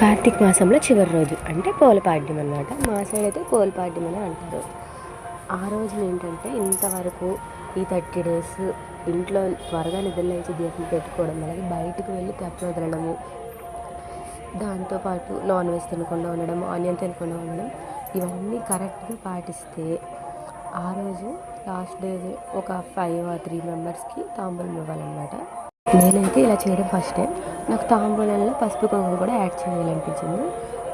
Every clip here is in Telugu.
కార్తీక మాసంలో చివరి రోజు. అంటే పోలపాడ్యం అనమాట మా సైడ్ అయితే పోలపాడ్యం అని అంటారు. ఆ రోజు ఏంటంటే ఇంతవరకు ఈ థర్టీ డేస్ ఇంట్లో త్వరగా నిద్రలేచి దీపం పెట్టుకోవడం అలాగే బయటకు వెళ్ళి తెప్ప వదలడము దాంతోపాటు నాన్ వెజ్ తినకుండా ఉండడం ఆనియన్ తినకుండా ఉండడం ఇవన్నీ కరెక్ట్గా పాటిస్తే ఆ రోజు లాస్ట్ డే ఒక ఫైవ్ ఆ త్రీ మెంబర్స్కి తాంబూలం ఇవ్వాలన్నమాట. నేనైతే ఇలా చేయడం ఫస్ట్. టైం నాకు తాంబూలంలో పసుపు కుంకుమ కూడా యాడ్ చేయాలనిపించింది.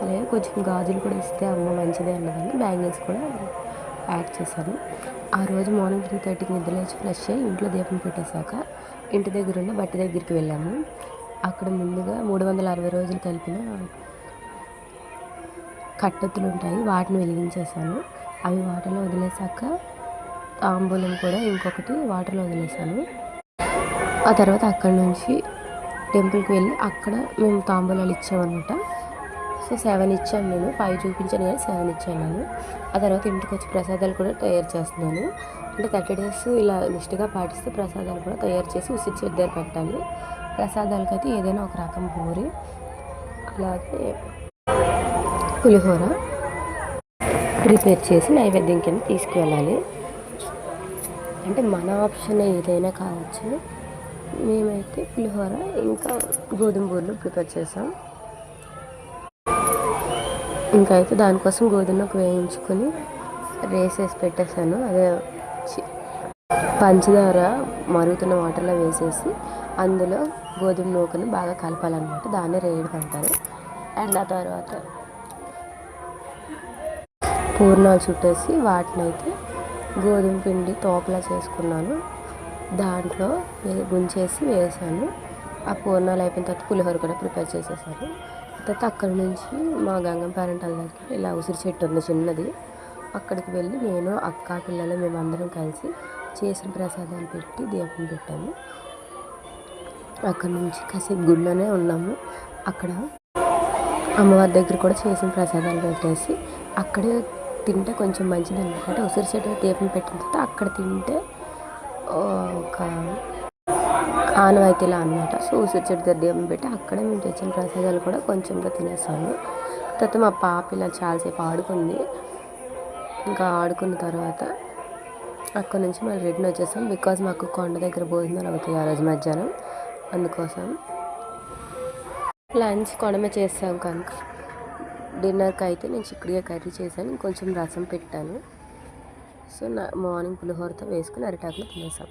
అలాగే కొంచెం గాజులు కూడా ఇస్తే అమ్మ మంచిదే అన్నదని బ్యాంగిల్స్ కూడా యాడ్ చేశాను. ఆ రోజు మార్నింగ్ త్రీ థర్టీకి నిద్రలేచి ఫ్రెష్ అయ్యి ఇంట్లో దీపం పెట్టేశాక ఇంటి దగ్గర ఉన్న బట్టి దగ్గరికి వెళ్ళాము. అక్కడ ముందుగా మూడు వందల అరవై రోజులు కలిపిన కట్టెత్తులు ఉంటాయి. వాటిని వెలిగించేసాను అవి వాటర్లో వదిలేసాక తాంబూలం కూడా ఇంకొకటి వాటర్లో వదిలేసాను ఆ తర్వాత అక్కడ నుంచి టెంపుల్కి వెళ్ళి అక్కడ మేము తాంబూలాలు ఇచ్చామన్నమాట. సో సెవెన్ ఇచ్చాను నేను. ఫైవ్ చూపించాను కానీ సెవెన్ ఇచ్చాను నేను. ఆ తర్వాత ఇంటికి వచ్చి ప్రసాదాలు కూడా తయారు చేస్తున్నాను. అంటే థర్టీ డేస్ ఇలా నిష్ఠగా పాటిస్తే ప్రసాదాలు కూడా తయారు చేసి ఉసిరి చెట్టు దగ్గర పెట్టాలి. ప్రసాదాలకి అయితే ఏదైనా ఒక రకం పూరి అలాగే పులిహోర ప్రిపేర్ చేసి నైవేద్యం కింద తీసుకువెళ్ళాలి. అంటే మన ఆప్షన్ ఏదైనా కావచ్చు. మేమైతే పులిహోర ఇంకా గోధుమ బూరెలు ప్రిపేర్ చేసాం. ఇంకా అయితే దానికోసం గోధుమకు వేయించుకొని రేస్ వేసి పెట్టేశాను. అదే పంచదార మరుగుతున్న వాటర్లో వేసేసి అందులో గోధుమ నూకను బాగా కలపాలన్నమాట. దాన్ని రేయడం అంటారు. అండ్ ఆ తర్వాత పూర్ణాలు చుట్టేసి వాటిని అయితే గోధుమ పిండి తోపలా చేసుకున్నాను. దాంట్లో వే- గుంచేసి వేసాను. ఆ పూర్ణాలు అయిపోయిన తర్వాత పులిహోర కూడా ప్రిపేర్ చేసేసాను. తర్వాత అక్కడి నుంచి మా గంగం పేరెంట్ దగ్గర ఇలా ఉసిరి చెట్టు ఉంది చిన్నది. అక్కడికి వెళ్ళి నేను అక్క పిల్లలు మేమందరం కలిసి చేసిన ప్రసాదాలు పెట్టి దీపం పెట్టాము. అక్కడ నుంచి కాసేపు గుళ్ళోనే ఉన్నాము. అక్కడ అమ్మవారి దగ్గర కూడా చేసిన ప్రసాదాలు పెట్టేసి అక్కడే తింటే కొంచెం మంచిది అనమాట ఉసిరి చెట్టు దీపం పెట్టిన తర్వాత అక్కడ తింటే ఒక ఆనవాయితీలా అనమాట సో ఉసిరి చెట్టు దగ్గర దేవుని పెట్టి అక్కడే మేము తెచ్చిన ప్రసాదాలు కూడా కొంచెం తినేసాము. తర్వాత మా పాప ఇలా చాలాసేపు ఆడుకుంది. ఇంకా ఆడుకున్న తర్వాత అక్కడ నుంచి మళ్ళీ రిటర్న్ వచ్చేసాం. బికాజ్ మాకు కొండ దగ్గర భోజనాలు అవుతాయి ఆ రోజు మధ్యాహ్నం. అందుకోసం లంచ్ కొడమే చేసాం కనుక. డిన్నర్కి అయితే నేను చిక్కుడుగా కర్రీ చేశాను. ఇంకొంచెం రసం పెట్టాను. సో నా మార్నింగ్ పులిహోరతో వేసుకుని అరిటాకులు తినేసాం.